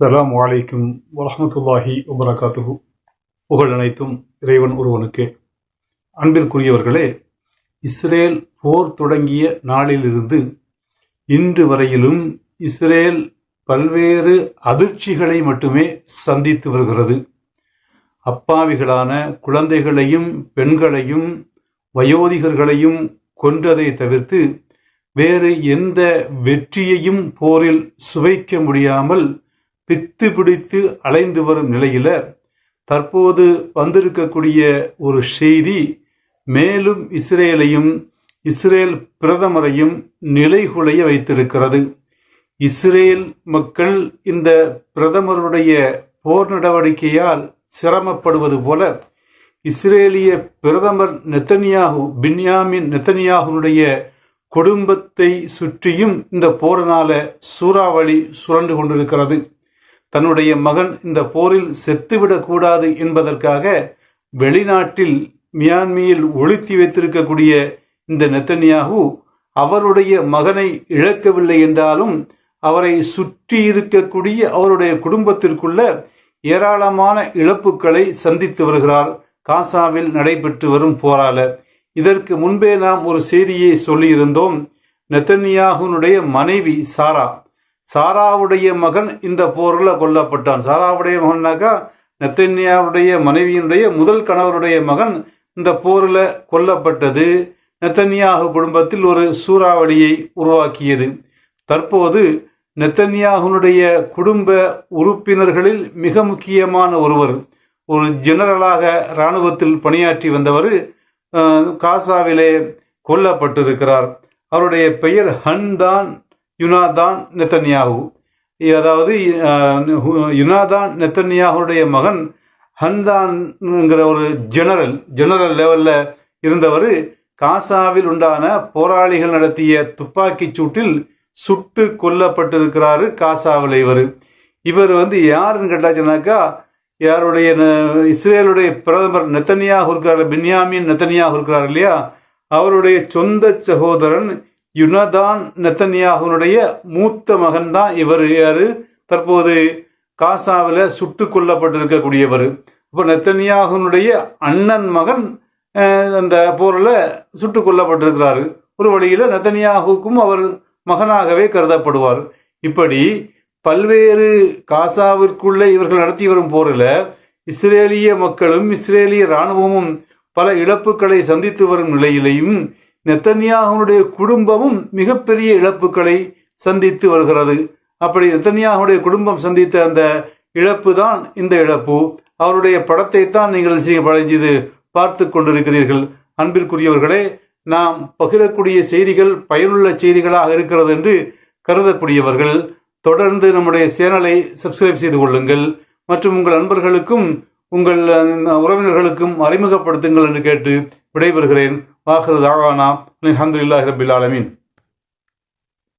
அஸ்ஸலாமு வலைக்கும் வரமத்துல்லாஹி வபரகாத்துஹு. புகழ் அனைத்தும் இறைவன் ஒருவனுக்கே. அன்பிற்குரியவர்களே இஸ்ரேல் போர் தொடங்கிய நாளிலிருந்து இன்று வரையிலும் இஸ்ரேல் பல்வேறு அதிர்ச்சிகளை மட்டுமே சந்தித்து வருகிறது. அப்பாவிகளான குழந்தைகளையும் பெண்களையும் வயோதிகர்களையும் கொன்றதை தவிர்த்து வேறு எந்த வெற்றியையும் போரில் சுவைக்க முடியாமல் பித்து பிடித்து அலைந்து வரும் நிலையில தற்போது வந்திருக்கக்கூடிய ஒரு செய்தி மேலும் இஸ்ரேலையும் இஸ்ரேல் பிரதமரையும் நிலைகுலைய வைத்திருக்கிறது. இஸ்ரேல் மக்கள் இந்த பிரதமருடைய போர் நடவடிக்கையால் சிரமப்படுவது போல இஸ்ரேலிய பிரதமர் நெத்தனியாகு பின்யாமின் நெத்தனியாகுனுடைய குடும்பத்தை சுற்றியும் இந்த போரினால சூறாவளி சுரண்டு கொண்டிருக்கிறது. தன்னுடைய மகன் இந்த போரில் செத்துவிடக்கூடாது என்பதற்காக வெளிநாட்டில் மியான்மியில் ஒழித்து வைத்திருக்கக்கூடிய இந்த நெத்தன்யாகு அவருடைய மகனை இழக்கவில்லை என்றாலும் அவரை சுற்றி இருக்கக்கூடிய அவருடைய குடும்பத்திற்குள்ள ஏராளமான இழப்புகளை சந்தித்து வருகிறார். காசாவில் நடைபெற்று வரும் போரால. இதற்கு முன்பே நாம் ஒரு செய்தியை சொல்லியிருந்தோம். நெத்தன்யாகுனுடைய மனைவி சாரா. சாராவுடைய மகன் இந்த போரில் கொல்லப்பட்டான். சாராவுடைய மகன்னாக்கா நெத்தன்யாவுடைய மனைவியினுடைய முதல் கணவருடைய மகன் இந்த போரில் கொல்லப்பட்டது. நெத்தன்யாகு குடும்பத்தில் ஒரு சூறாவளியை உருவாக்கியது. தற்போது நெத்தன்யாகுனுடைய குடும்ப உறுப்பினர்களில் மிக முக்கியமான ஒருவர் ஒரு ஜெனரலாக இராணுவத்தில் பணியாற்றி வந்தவர் காசாவிலே கொல்லப்பட்டிருக்கிறார். அவருடைய பெயர் ஹன்தான் யுனாதான் நெத்தன்யாகு. அதாவது யுனாதான் நெத்தன்யாகுடைய மகன் ஹன்தான்ங்கிற ஒரு ஜெனரல் ஜெனரல் லெவலில் இருந்தவர் காசாவில் உண்டான போராளிகள் நடத்திய துப்பாக்கிச் சூட்டில் சுட்டு கொல்லப்பட்டிருக்கிறாரு காசாவில் இவர். இவர் வந்து யாருன்னு கேட்டாச்சுனாக்கா யாருடைய இஸ்ரேலுடைய பிரதமர் நெத்தனியாக இருக்கிறார் பின்யாமின் நெத்தனியாக இருக்கிறார் இல்லையா? அவருடைய சொந்த சகோதரன் யுனதான் நெத்தன்யாகுனுடைய மூத்த மகன் தான் இவர். யார்? தற்போது காசாவில் சுட்டு கொல்லப்பட்டிருக்கக்கூடியவர். இப்போ நெத்தன்யாகுனுடைய அண்ணன் மகன் அந்த போரில் சுட்டு கொல்லப்பட்டிருக்கிறாரு. ஒரு வழியில் நெத்தன்யாகுக்கும் அவர் மகனாகவே கருதப்படுவார். இப்படி பல்வேறு காசாவிற்குள்ளே இவர்கள் நடத்தி வரும் போரில் இஸ்ரேலிய மக்களும் இஸ்ரேலிய இராணுவமும் பல இழப்புகளை சந்தித்து வரும் நிலையிலையும் நெத்தன்யாகனுடைய குடும்பமும் மிகப்பெரிய இழப்புகளை சந்தித்து வருகிறது. அப்படி நெத்தன்யாகனுடைய குடும்பம் சந்தித்த அந்த இழப்பு தான் இந்த இழப்பு. அவருடைய படத்தை தான் நீங்கள் படைஞ்சது பார்த்து கொண்டிருக்கிறீர்கள். அன்பிற்குரியவர்களே நாம் பகிரக்கூடிய செய்திகள் பயனுள்ள செய்திகளாக இருக்கிறது என்று கருதக்கூடியவர்கள் தொடர்ந்து நம்முடைய சேனலை சப்ஸ்கிரைப் செய்து கொள்ளுங்கள். மற்றும் உங்கள் நண்பர்களுக்கும் உங்கள் உறவினர்களுக்கும் அறிமுகப்படுத்துங்கள் என்று கேட்டு விடைபெறுகிறேன். வாஹர் தாவானா. அலமதுல்லாஹி ரபில் ஆலமீன்.